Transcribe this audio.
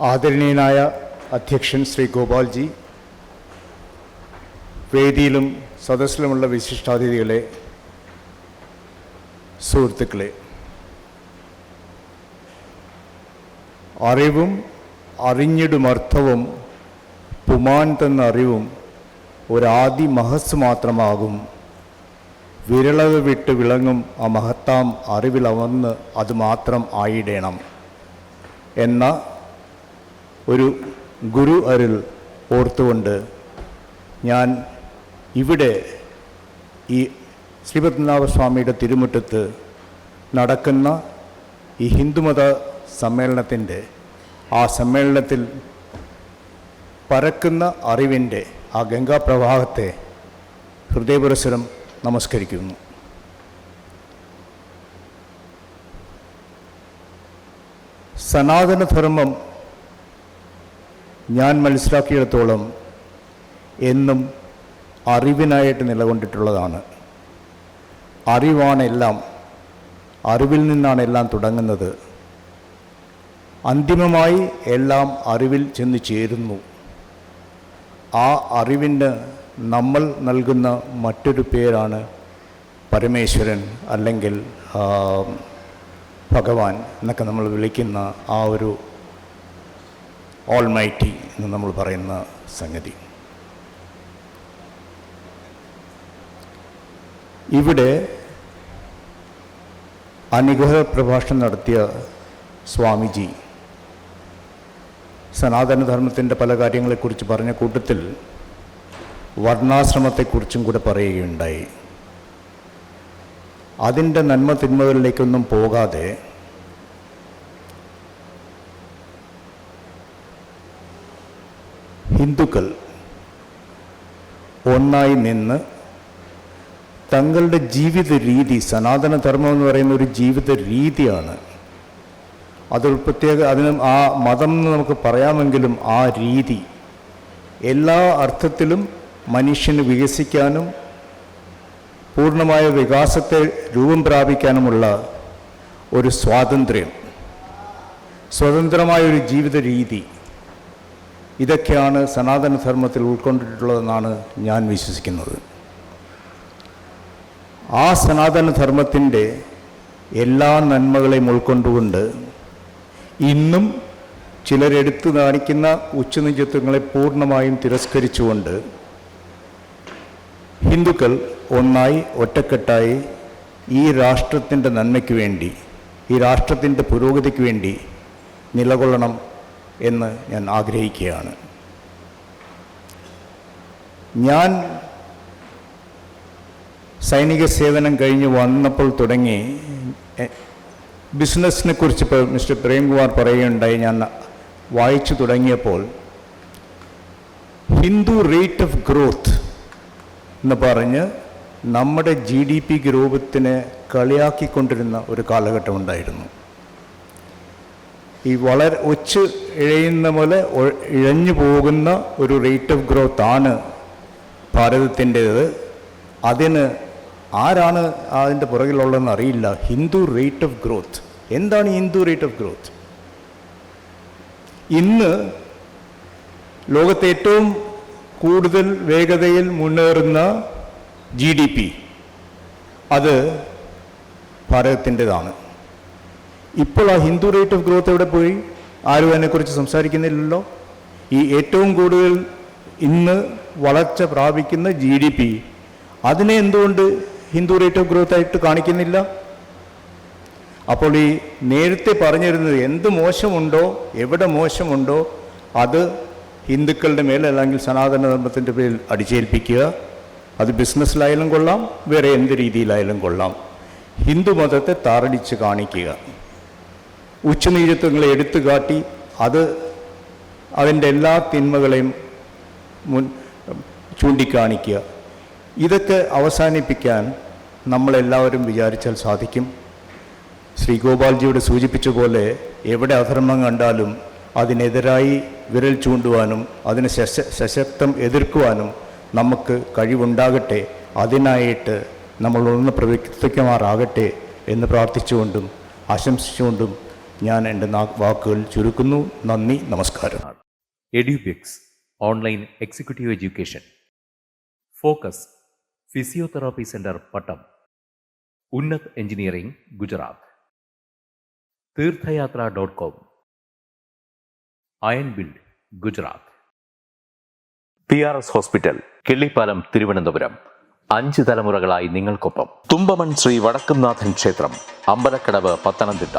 ആദരണീയനായ അധ്യക്ഷൻ ശ്രീ ഗോപാൽജി വേദിയിലും സദസ്സിലുമുള്ള വിശിഷ്ടാതിഥികളെ സുഹൃത്തുക്കളെ അറിവും അറിഞ്ഞിടുമർത്ഥവും പുമാൻ തന്ന അറിവും ഒരാദി മഹസ് മാത്രമാകും. വിരളവ് വിട്ട് വിളങ്ങും ആ മഹത്താം അറിവിലവന്ന് അത് മാത്രം ആയിടേണം. എന്ന ഒരു ഗുരു അരുൾ ഓർത്തുകൊണ്ട് ഞാൻ ഇവിടെ ഈ ശ്രീപത്മനാഭസ്വാമിയുടെ തിരുമുറ്റത്ത് നടക്കുന്ന ഈ ഹിന്ദുമത സമ്മേളനത്തിന്റെ ആ സമ്മേളനത്തിൽ പരക്കുന്ന അറിവിന്റെ ആ ഗംഗാപ്രവാഹത്തെ ഹൃദയപുരസരം നമസ്കരിക്കുന്നു. സനാതനധർമ്മം ഞാൻ മനസ്സിലാക്കിയിടത്തോളം എന്നും അറിവിനായിട്ട് നിലകൊണ്ടിട്ടുള്ളതാണ്. അറിവാണെല്ലാം അറിവിൽ നിന്നാണ് എല്ലാം തുടങ്ങുന്നത്. അന്തിമമായി എല്ലാം അറിവിൽ ചെന്ന് ചേരുന്നു. ആ അറിവിന് നമ്മൾ നൽകുന്ന മറ്റൊരു പേരാണ് പരമേശ്വരൻ അല്ലെങ്കിൽ ഭഗവാൻ എന്നൊക്കെ നമ്മൾ വിളിക്കുന്ന ആ ഒരു ഓൾമൈറ്റി എന്ന് നമ്മൾ പറയുന്ന സംഗതി. ഇവിടെ അനുഗ്രഹ പ്രഭാഷണം നടത്തിയ സ്വാമിജി സനാതനധർമ്മത്തിന്റെ പല കാര്യങ്ങളെക്കുറിച്ച് പറഞ്ഞ കൂട്ടത്തിൽ വർണാശ്രമത്തെക്കുറിച്ചും കൂടെ പറയുകയുണ്ടായി. അതിന്റെ നന്മ തിന്മകളിലേക്കൊന്നും പോകാതെ ഹിന്ദുക്കൾ ഒന്നായി നിന്ന് തങ്ങളുടെ ജീവിത രീതി സനാതനധർമ്മം എന്ന് പറയുന്ന ഒരു ജീവിത രീതിയാണ്. അതൊരു പ്രത്യേക അതിന് ആ മതം എന്ന് നമുക്ക് പറയാമെങ്കിലും ആ രീതി എല്ലാ അർത്ഥത്തിലും മനുഷ്യന് വികസിക്കാനും പൂർണമായ വികാസത്തെ രൂപം പ്രാപിക്കാനുമുള്ള ഒരു സ്വാതന്ത്ര്യം സ്വതന്ത്രമായൊരു ജീവിത രീതി. ഇതൊക്കെയാണ് സനാതനധർമ്മത്തിൽ ഉൾക്കൊണ്ടിട്ടുള്ളതെന്നാണ് ഞാൻ വിശ്വസിക്കുന്നത്. ആ സനാതനധർമ്മത്തിന്റെ എല്ലാ നന്മകളെയും ഉൾക്കൊണ്ടുകൊണ്ട് ഇന്നും ചിലരെടുത്തു കാണിക്കുന്ന ഉച്ചനിജത്വങ്ങളെ പൂർണമായും തിരസ്കരിച്ചുകൊണ്ട് ഹിന്ദുക്കൾ ഒന്നായി ഒറ്റക്കെട്ടായി ഈ രാഷ്ട്രത്തിന്റെ നന്മയ്ക്ക് വേണ്ടി ഈ രാഷ്ട്രത്തിന്റെ പുരോഗതിക്ക് വേണ്ടി നിലകൊള്ളണം എന്ന് ഞാൻ ആഗ്രഹിക്കുകയാണ്. ഞാൻ സൈനിക സേവനം കഴിഞ്ഞ് വന്നപ്പോൾ തുടങ്ങി ബിസിനസ്സിനെ കുറിച്ച് ഇപ്പോൾ മിസ്റ്റർ പ്രേംകുമാർ പറയുകയുണ്ടായി. ഞാൻ വായിച്ചു തുടങ്ങിയപ്പോൾ ഹിന്ദു റേറ്റ് ഓഫ് ഗ്രോത്ത് എന്ന് പറഞ്ഞ് നമ്മുടെ ജി ഡി പി ഗ്രൂപ്പത്തിനെ കളിയാക്കിക്കൊണ്ടിരുന്ന ഒരു കാലഘട്ടം ഉണ്ടായിരുന്നു ഈ വളരെ ഒച്ച് ഇഴയുന്ന പോലെ ഇഴഞ്ഞു പോകുന്ന ഒരു റേറ്റ് ഓഫ് ഗ്രോത്ത് ആണ് ഭാരതത്തിന്റേത്. അതിന് ആരാണ് അതിന്റെ പുറകിലുള്ളതെന്ന് അറിയില്ല. ഹിന്ദു റേറ്റ് ഓഫ് ഗ്രോത്ത് എന്താണ് ഹിന്ദു റേറ്റ് ഓഫ് ഗ്രോത്ത് ഇന്ന് ലോകത്തെ ഏറ്റവും കൂടുതൽ വേഗതയിൽ മുന്നേറുന്ന ജി ഡി പി അത് ഭാരതത്തിന്റെതാണ്. ഇപ്പോൾ ആ ഹിന്ദു റേറ്റ് ഓഫ് ഗ്രോത്ത് എവിടെ പോയി? ആരും അതിനെക്കുറിച്ച് സംസാരിക്കുന്നില്ലല്ലോ. ഈ ഏറ്റവും കൂടുതൽ ഇന്ന് വളർച്ച പ്രാപിക്കുന്ന ജി ഡി പി അതിനെ എന്തുകൊണ്ട് ഹിന്ദു റേറ്റ് ഓഫ് ഗ്രോത്ത് ആയിട്ട് കാണിക്കുന്നില്ല? അപ്പോൾ ഈ നേരത്തെ പറഞ്ഞിരുന്നത് എന്ത് മോശമുണ്ടോ എവിടെ മോശമുണ്ടോ അത് ഹിന്ദുക്കളുടെ മേൽ അല്ലെങ്കിൽ സനാതന ധർമ്മത്തിന്റെ പേരിൽ അടിച്ചേൽപ്പിക്കുക. അത് ബിസിനസ്സിലായാലും കൊള്ളാം വേറെ എന്ത് രീതിയിലായാലും കൊള്ളാം. ഹിന്ദു മതത്തെ താറടിച്ച് കാണിക്കുക. ഉച്ചനീചത്വങ്ങളെ എടുത്തു കാട്ടി അത് അതിന്റെ എല്ലാ തിന്മകളെയും മുൻ ചൂണ്ടിക്കാണിക്കുക. ഇതൊക്കെ അവസാനിപ്പിക്കാൻ നമ്മളെല്ലാവരും വിചാരിച്ചാൽ സാധിക്കും. ശ്രീ ഗോപാൽജിയോട് സൂചിപ്പിച്ച പോലെ എവിടെ അധർമ്മം കണ്ടാലും അതിനെതിരായി വിരൽ ചൂണ്ടുവാനും അതിനെ ശശ സശക്തം എതിർക്കുവാനും നമുക്ക് കഴിവുണ്ടാകട്ടെ. അതിനായിട്ട് നമ്മൾ ഒന്ന് പ്രവർത്തിക്കുമാറാകട്ടെ എന്ന് പ്രാർത്ഥിച്ചുകൊണ്ടും ആശംസിച്ചുകൊണ്ടും ഞാൻ എന്റെ വാക്കുകൾ ചുരുക്കുന്നു. നന്ദി നമസ്കാരം. Edubix online executive education. Focus physiotherapy centre Pattom. Unnat engineering Gujarat. Theerthayathra dot com. Iron build Gujarat. P R S hospital Killipalam Thiruvananthapuram. അഞ്ച് തലമുറകളായി നിങ്ങൾക്കൊപ്പം. തുമ്പമൺ ശ്രീ വടക്കുംനാഥൻ ക്ഷേത്രം അമ്പലക്കടവ് പത്തനംതിട്ട.